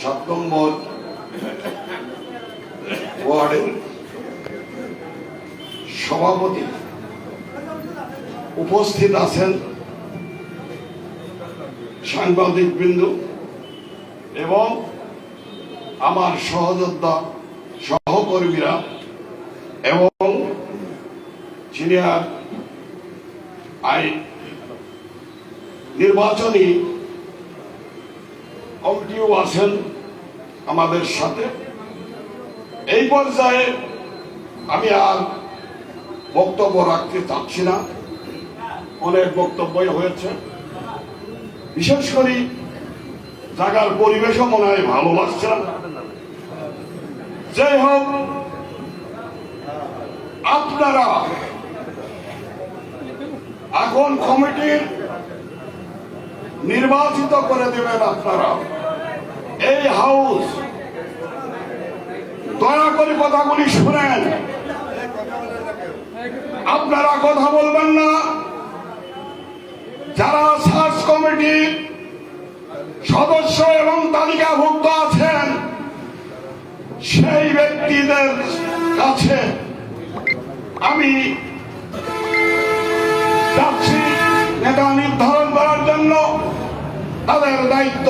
সাত নম্বর ওয়ার্ডের সভাপতি উপস্থিত আছেন সাংবাদিক বিন্দু এবং আমার সহযোদ্ধা সহকর্মীরা এবং সিনিয়র আই নির্বাচনী কমিটিও আছেন আমাদের সাথে। এই পর্যায়ে আমি আর বক্তব্য রাখতে চাচ্ছি না। অনেক বক্তব্যই হয়েছে। বিশেষ করে জায়গার পরিবেশও মনে হয় ভালো লাগছে না। যাই হোক, আপনারা এখন কমিটির নির্বাচিত করে দেবেন আপনারা। এই হাউস। দয়া করে কথাগুলি শুনেন। আপনারা কথা বলবেন না। যারা সার্চ কমিটির সদস্য এবং তালিকাভুক্ত আছেন, সেই ব্যক্তিদের কাছে আমি যাচ্ছি, নেতা নির্ধারণ করার জন্য। তাদের দায়িত্ব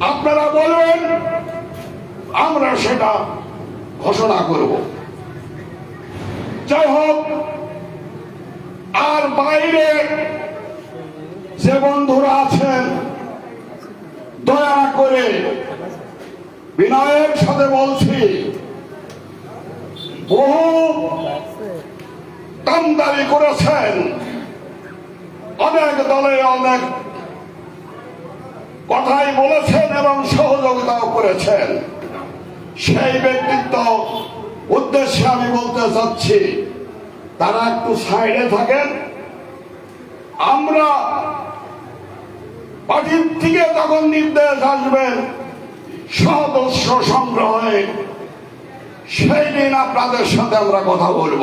আপনারা বলবেন আমরা সেটা ঘোষণা করব। যাই হোক, আর বাইরে যে বন্ধুরা আছেন, দয়া করে বিনয়ের সাথে বলছি, বহু দামদারি করেছেন। অনেক দলে অনেক কথাই বলেছেন এবং সহযোগিতাও করেছেন। সেই ব্যক্তিত্ব উদ্দেশ্যে আমি বলতে চাচ্ছি, তারা একটু সাইডে থাকেন। আমরা পার্টির থেকে তখন নির্দেশ আসবেন সদস্য সংগ্রহে, সেই দিন আপনাদের সাথে আমরা কথা বলব।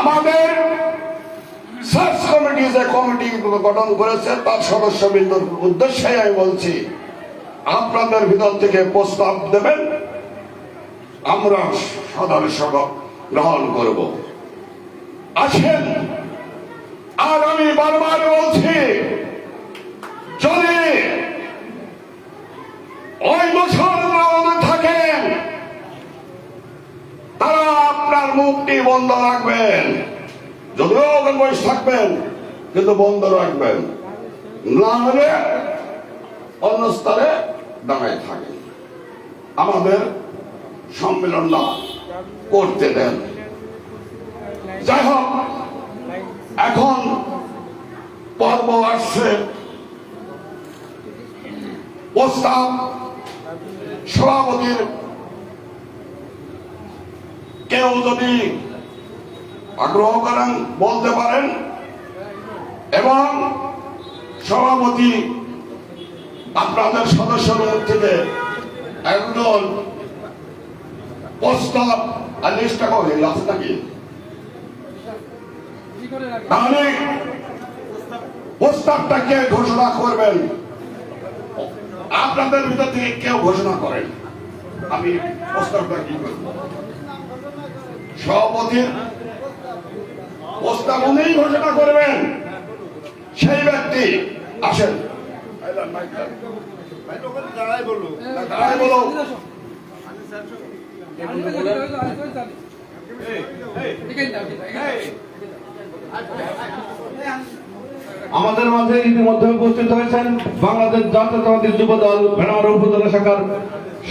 আমাদের সার্চ কমিটি যে কমিটি গঠন করেছে, তার সদস্যবৃন্দর উদ্দেশ্যে আমি বলছি, আপনাদের ভিতর থেকে প্রস্তাব দেবেন, আমরা সদস্য গ্রহণ করব। আসেন, আর আমি বারবার বলছি, যদি ওই মুসলমান থাকেন, তারা আপনার মুখটি বন্ধ রাখবেন। ওখানে বয়স থাকবেন, কিন্তু বন্ধ রাখবেন। না হলে অন্য স্তরে দাঁড়ায় থাকেন। আমাদের সম্মেলনটা করতে দেন। যাই হোক, এখন পর্ব আসছে। প্রস্তাব সভাপতির কেউ যদি আগ্রহ করেন, বলতে পারেন। এবং সভাপতি আপনাদের সদস্যদের থেকে একজন প্রস্তাব আর লিস্টটা করে আছে নাকি? তাহলে প্রস্তাবটা কে ঘোষণা করবেন? আপনাদের ভিতর থেকে কেউ ঘোষণা করেন। আমি প্রস্তাবটা কি করব? সভাপতির প্রস্তাব উনিই ঘোষণা করবেন। সেই ব্যক্তি আসেন। দাঁড়ায় বলো। আমাদের মাঝে ইতিমধ্যে উপস্থিত হয়েছেন বাংলাদেশ জাতীয়তাবাদী যুব দল ভেড়ামারা উপজেলা শাখার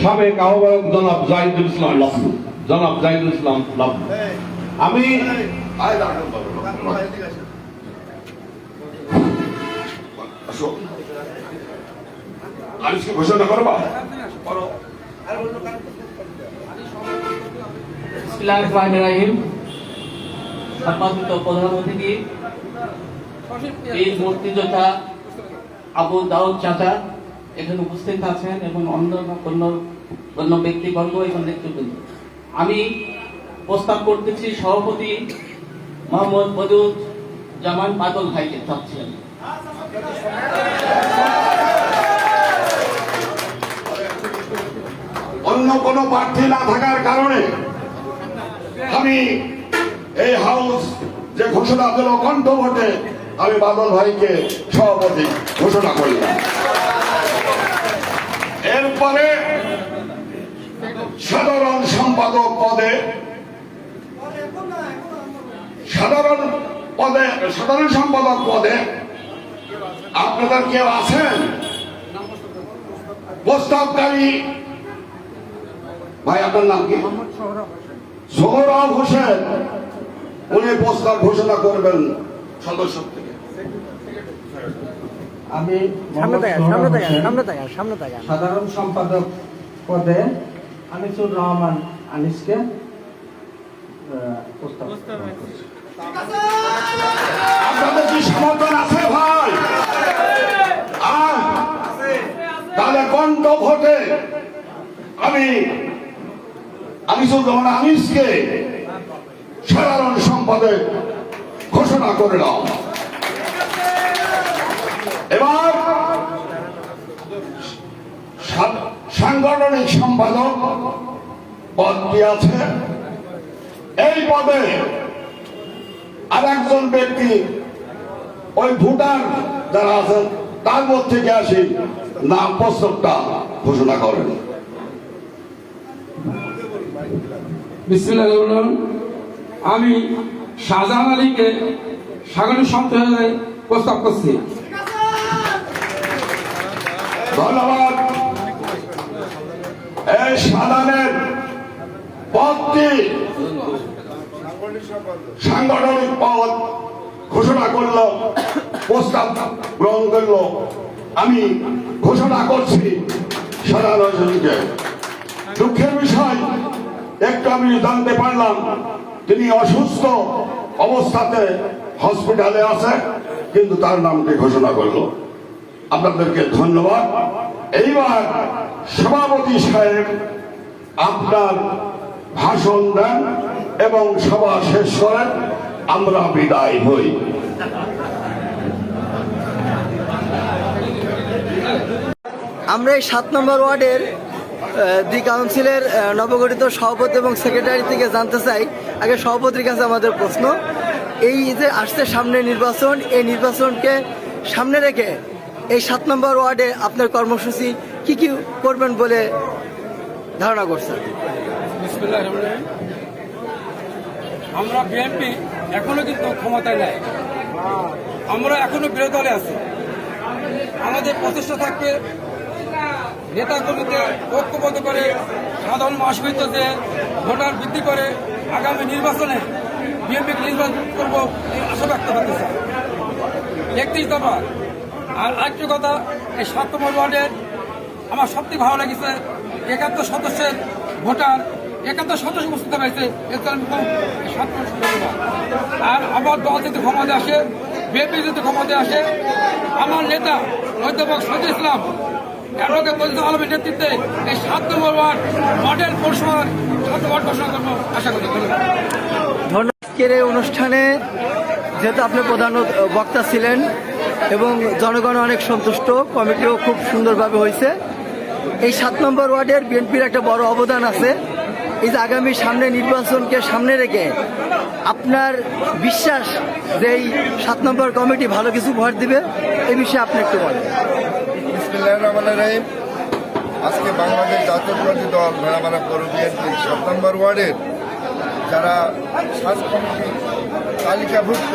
সাবেক আহ্বায়ক জনাব জাহিদুল ইসলাম লাভলু জনাব জাহিদুল ইসলাম লাভলু আমি ঘোষণা করো অতিথি এই চাচা এখানে উপস্থিত আছেন এবং আমি প্রস্তাব করতেছি সভাপতি মোহাম্মদ বদুদ জামান বাদল ভাইকে চাচ্ছি আমি। অন্য কোনো প্রার্থী না থাকার কারণে আমি এই হাউস যে ঘোষণা দিল, কণ্ঠ ভোটে আমি বাদল ভাইকে সভাপতি ঘোষণা করলাম। এরপরে সাধারণ সম্পাদক পদে সাধারণ পদে সাধারণ সম্পাদক পদে আপনাদের কেউ আছেন? প্রস্তাবকারী। ভাই আপনার নাম কি? সোহরাব হোসেন। উনি প্রস্তাব ঘোষণা করবেন সদস্য থেকে। আমি সাধারণ সম্পাদক পদে আনিসুর রহমান আনিসকে প্রস্তাব করছি। আপনাদের কি সমর্থন আছে ভাই? আর তাহলে কণ্ঠ ভোটে আমি আনিসুর রহমান সাধারণ সম্পাদক ঘোষণা করলাম এবার সাংগঠনিক সম্পাদক পদটি আছে? এই পদে আর একজন ব্যক্তি ওই ভুটান যারা আছেন তার মধ্যে থেকে আসি নাম প্রস্তাবটা ঘোষণা করেন। আমি শাহজাহান আলীকে সাগরের সম্প্রদায় প্রস্তাব করছি। ধন্যবাদ। এই সাধারণের পদটি সাংগঠনিক পদ ঘোষণা করল, প্রস্তাব গ্রহণ করল। আমি ঘোষণা করছি সাধারণকে দুঃখের বিষয়, একটু আমি জানতে পারলাম, তিনি অসুস্থ অবস্থাতে হসপিটালে আছে, কিন্তু তার নামটি ঘোষণা করল। আপনাদেরকে ধন্যবাদ। এইবার সভাপতি সাহেব আপনার ভাষণ দেন। এবং সভা শেষ করেন আমরা বিদায় হই। আমরা এই সাত নম্বর ওয়ার্ডের দি কাউন্সিলের নবগঠিত সভাপতি এবং সেক্রেটারি থেকে জানতে চাই আগে সভাপতির কাছে আমাদের প্রশ্ন। এই যে আসছে সামনে নির্বাচন এই নির্বাচনকে সামনে রেখে এই সাত নম্বর ওয়ার্ডে আপনার কর্মসূচি কি কি করবেন বলে ধারণা করছেন? বিসমিল্লাহির রহমানির রহিম। আমরা বিএনপি এখনও কিন্তু ক্ষমতায় নাই। আমরা এখনও বিরোধী দলে আছি। আমাদের প্রচেষ্টা থাকবে নেতা কর্মীকে ঐক্যবদ্ধ করে সাধারণ মাসবিত যে ভোটার বৃদ্ধি করে আগামী নির্বাচনে বিএনপি নির্বাচন করব এই আশা ব্যক্ত করতে চাই একত্রিশ দফা। আর আরেকটি কথা, এই সাত নম্বর ওয়ার্ডের আমার সবথেকে ভালো লেগেছে, একাত্তর সদস্যের ভোটার একাত্তর সদস্য উপস্থিত করলাম। আর আমার দল যদি ক্ষমতায় আসে, বিএনপি যদি ক্ষমতায় আসে, আমার নেতা অধ্যাপক সজিদ ইসলাম অ্যাডভোকেট মজিদুল আলমের নেতৃত্বে এই সাত নম্বর ওয়ার্ড, মডেল পৌরসভার সাত ওয়ার্ড ঘোষণা করব। আশা করি, ধন্যবাদ। অনুষ্ঠানে যেহেতু আপনি প্রধান বক্তা ছিলেন এবং জনগণ অনেক সন্তুষ্ট, কমিটিও খুব সুন্দরভাবে হয়েছে। এই সাত নম্বর ওয়ার্ডের বিএনপির একটা বড় অবদান আছে। এই যে আগামী সামনে নির্বাচনকে সামনে রেখে আপনার বিশ্বাস যে এই সাত নম্বর কমিটি ভালো কিছু ভোট দিবে এই বিষয়ে আপনি একটু বলেন। আজকে বাংলাদেশ জাতীয়তাবাদী দল ভেড়ামারা পৌর বিএনপির সাত নম্বর ওয়ার্ডের যারা সাজ তালিকাভুক্ত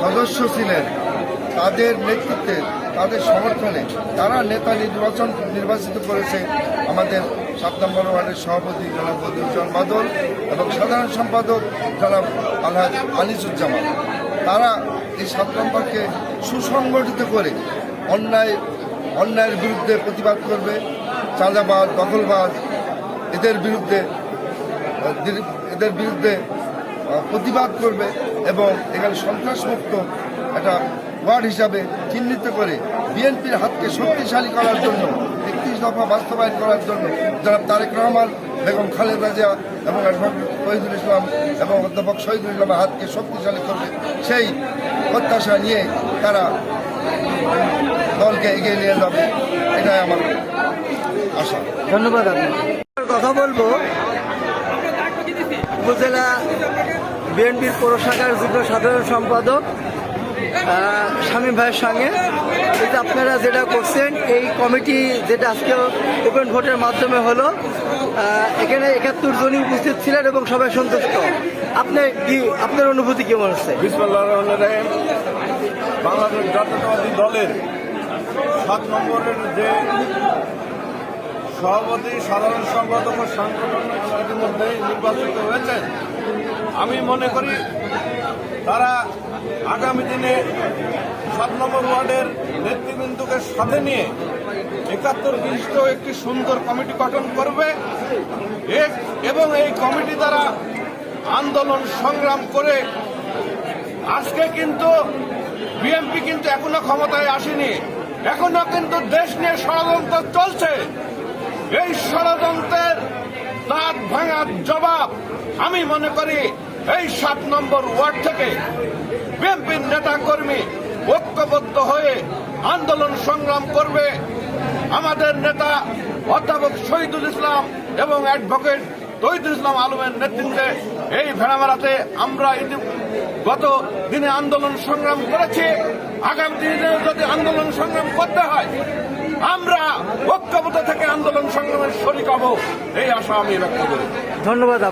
সদস্য ছিলেন, তাদের নেতৃত্বে, তাদের সমর্থনে, তারা নেতা নির্বাচন নির্বাচিত করেছে আমাদের সাত নম্বর ওয়ার্ডের সভাপতি জনাব বদরুজ্জামান বাদল এবং সাধারণ সম্পাদক জনাব আলহাজ আনিসুজ্জামান। তারা এই সাত নম্বরকে সুসংগঠিত করে অন্যায়, অন্যায়ের বিরুদ্ধে প্রতিবাদ করবে, চাঁদাবাজ দখলবাদ এদের বিরুদ্ধে এদের বিরুদ্ধে প্রতিবাদ করবে এবং এখানে সন্ত্রাসমুক্ত একটা ওয়ার্ড হিসাবে চিহ্নিত করে বিএনপির হাতকে শক্তিশালী করার জন্য একত্রিশ দফা বাস্তবায়ন করার জন্য যারা তারেক রহমান বেগম খালেদা জিয়া এবং অ্যাডভোকেট শহীদুল ইসলাম এবং অধ্যাপক শহীদুল ইসলামের হাতকে শক্তিশালী করবে। সেই প্রত্যাশা নিয়ে তারা দলকে এগিয়ে নিয়ে যাবে। এটাই আমার আশা। ধন্যবাদ কথা বলব। উপজেলা বিএনপির পৌর শাখার যুগ্ম সাধারণ সম্পাদক শামীম ভাইয়ের সঙ্গে। যে আপনারা যেটা করছেন, এই কমিটি যেটা আজকে ওপেন ভোটের মাধ্যমে হলো এখানে একাত্তর জনই উপস্থিত ছিলেন এবং সবাই সন্তুষ্ট। আপনি কি, আপনার অনুভূতি কেমন রাহিম। বাংলাদেশ জাতীয়তাবাদী দলের সাত নম্বরের যে সভাপতি, সাধারণ সম্পাদক ও সাংগঠনিক নির্বাচিত হয়েছেন, আমি মনে করি তারা আগামী দিনে সাত নম্বর ওয়ার্ডের নেতৃবৃন্দকে সাথে নিয়ে একাত্তর বিশিষ্ট একটি সুন্দর কমিটি গঠন করবে। এবং এই কমিটি দ্বারা আন্দোলন সংগ্রাম করে আজকে কিন্তু বিএনপি কিন্তু এখনও ক্ষমতায় আসেনি। এখনও কিন্তু দেশ নিয়ে ষড়যন্ত্র চলছে। এই ষড়যন্ত্রের দাঁত ভাঙার জবাব আমি মনে করি এই সাত নম্বর ওয়ার্ড থেকে বিএনপির নেতা কর্মী ঐক্যবদ্ধ হয়ে আন্দোলন সংগ্রাম করবে আমাদের নেতা অধ্যাপক শহীদুল ইসলাম এবং অ্যাডভোকেট তহিদুল ইসলাম আলমের নেতৃত্বে এই ভেড়ামারাতে আমরা গত দিনে আন্দোলন সংগ্রাম করেছি। আগামী দিনে যদি আন্দোলন সংগ্রাম করতে হয়, আমরা ঐক্যবদ্ধ থেকে আন্দোলন সংগ্রামের শরিক হব, এই আশা আমি ব্যক্ত করি। ধন্যবাদ।